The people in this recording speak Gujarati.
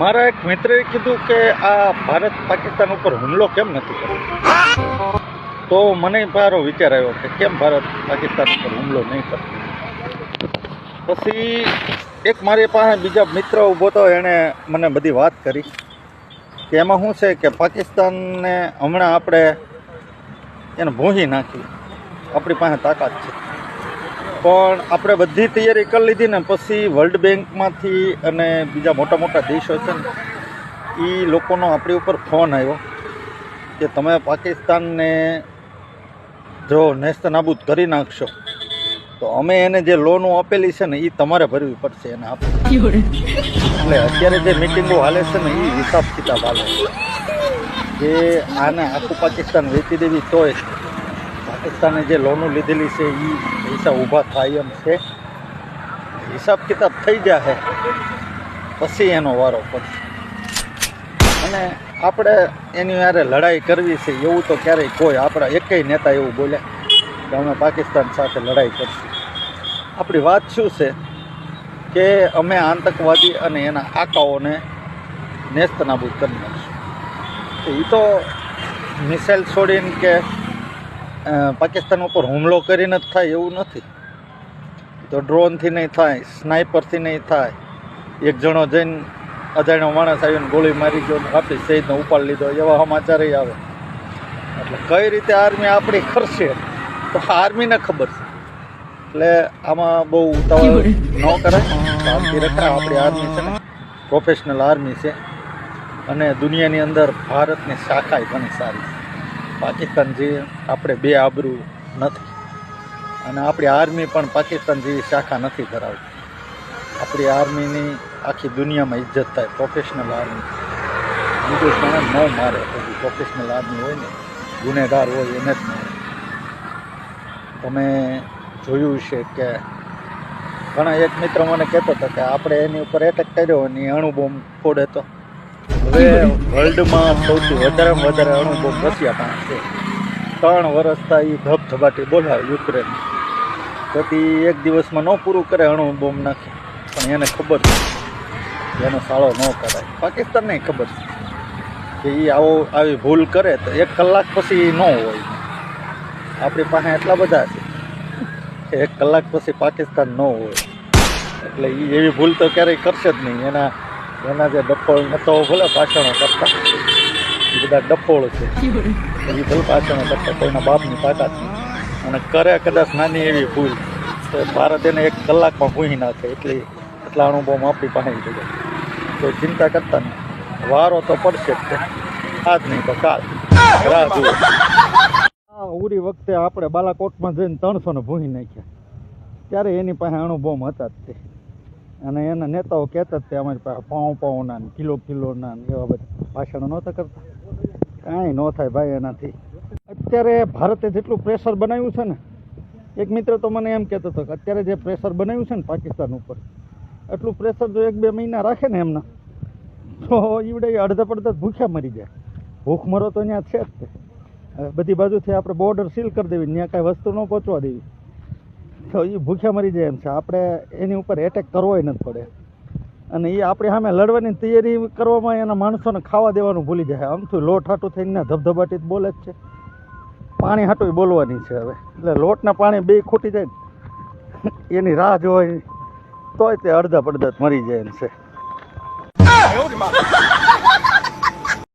મારા એક મિત્રએ કીધું કે આ ભારત પાકિસ્તાન ઉપર હુમલો કેમ નથી કર્યો? તો મને મારો વિચાર આવ્યો કે કેમ ભારત પાકિસ્તાન ઉપર હુમલો નહીં કરતો પછી એક મારી પાસે બીજા મિત્ર ઊભો હતો, એણે મને બધી વાત કરી કે એમાં શું છે કે પાકિસ્તાનને હમણાં આપણે એને ભોંહી નાખી. આપણી પાસે તાકાત છે. પણ આપણે બધી તૈયારી કરી લીધી ને પછી વર્લ્ડ બેંકમાંથી અને બીજા મોટા મોટા દેશો છે ને એ લોકોનો આપણી ઉપર ફોન આવ્યો કે તમે પાકિસ્તાનને જો નેસ્ત નાબૂદ કરી નાખશો, તો અમે એને જે લોનો આપેલી છે ને એ તમારે ભરવી પડશે એને આપ. એટલે અત્યારે જે મિટિંગો હાલે છે ને એ હિસાબ કિતાબ હાલે કે આને આખું પાકિસ્તાન વેચી દેવી તોય પાકિસ્તાને જે લોનો લીધેલી છે એ પૈસા ઊભા થાય એમ છે. હિસાબ કિતાબ થઈ જશે પછી એનો વારો પડશે. અને આપણે એની યારે લડાઈ કરવી છે, એવું તો ક્યારેય કોઈ આપણા એકેય નેતા એવું બોલ્યા કે અમે પાકિસ્તાન સાથે લડાઈ કરશું. આપણી વાત શું છે કે અમે આતંકવાદી અને એના આકાઓને નેસ્ત નાબૂદ કરી નાખશું. એ તો મિસાઇલ છોડીને કે પાકિસ્તાન ઉપર હુમલો કરીને જ થાય એવું નથી. તો ડ્રોનથી નહીં થાય, સ્નાઇપરથી નહીં થાય. એક જણો જઈને અજાણ્યો માણસ આવીને ગોળી મારી ગયો આપી શહીદને ઉપાડ લીધો, એવા સમાચારય આવે. એટલે કઈ રીતે આર્મી આપણી કરશે? તો આર્મીને ખબર છે. એટલે આમાં બહુ ઉતાવળ ન કરાય. આપણી આર્મી છે ને, પ્રોફેશનલ આર્મી છે. અને દુનિયાની અંદર ભારતની શાખાય ઘણી સારી છે. પાકિસ્તાન જે આપણે બે આબરૂ નથી. અને આપણી આર્મી પણ પાકિસ્તાન જેવી શાખા નથી ધરાવતી. આપણી આર્મીની આખી દુનિયામાં ઇજ્જત થાય પ્રોફેશનલ આર્મી બીજું પણ ન મારે પછી પ્રોફેશનલ આર્મી હોય ને, ગુનેગાર હોય એને જ મારે. તમે જોયું છે કે ઘણા એક મિત્ર મને કહેતો હતો કે આપણે એની ઉપર એટેક કર્યો અને અણુબોમ્બ અણુ બોમ્બ ફોડે તો. હવે વર્લ્ડમાં સૌથી વધારેમાં વધારે અણુબોમ્બ રશિયા પાસે છે. ત્રણ વર્ષતા એ ધબધબાટી બોલાવે યુક્રેન. પછી એક દિવસમાં ન પૂરું કરે અણુબોમ્બ નાખે. પણ એને ખબર છે. એનો સાળો ન કરાય. પાકિસ્તાનને ખબર છે. કે એ આવો, આવી ભૂલ કરે તો એક કલાક પછી ન હોય. આપણી પાસે એટલા બધા છે કે એક કલાક પછી પાકિસ્તાન ન હોય. એટલે એ એવી ભૂલ તો ક્યારેય કરશે જ નહીં. એના એના જે ડફોળ નતો ભલે પાછળનો કરતા એ બધા ડફોળ છે. એ ભલે પાછળનો કરતા કોઈના બાપની તાકાત નહીં અને કરે કદાચ નાની એવી ભૂલ, તો ભારત એને એક કલાકમાં ભૂહી નાખે, એટલી એટલા અણુબોમ આપણી પાસે થઈ કોઈ ચિંતા કરતા નહીં. વારો તો પડશે જ તે આજ નહીં તો કાલ રાહ ઉરી વખતે આપણે બાલાકોટમાં જઈને ત્રણસો ને ભૂહી નાખ્યા. ત્યારે એની પાસે અણુબોમ હતા જ તે. અને એના નેતાઓ કહેતા જ તે અમારી પાસે પાઉં પાઉંના કિલો કિલોના એવા બધા ભાષણો નહોતા કરતા. કાંઈ ન થાય ભાઈ એનાથી. અત્યારે ભારતે જેટલું પ્રેશર બનાવ્યું છે ને, એક મિત્ર તો મને એમ કહેતો હતો કે અત્યારે જે પ્રેશર બનાવ્યું છે ને પાકિસ્તાન ઉપર, એટલું પ્રેશર જો એક બે મહિના રાખે ને એમના, તો ઈવડે અડધા પડધા ભૂખ્યા મરી જાય. ભૂખમરો તો ત્યાં છે જ તે. બધી બાજુથી આપણે બોર્ડર સીલ કરી દેવી, ત્યાં કાંઈ વસ્તુ ન પહોંચવા દેવી. તો એ ભૂખ્યા મરી જાય એમ છે. આપણે એની ઉપર એટેક કરવોય નથી પડે. અને એ આપણે સામે લડવાની તૈયારી કરવામાં એના માણસોને ખાવા દેવાનું ભૂલી જાય. આમથી લોટ હાટું થઈને ધબધબાટી બોલે જ છે. પાણી હાટું બોલવાની છે હવે. એટલે લોટના પાણી બે ખૂટી જાય એની રાહ જોવાય તોય તે અડધા પડધા મરી જાય એમ છે.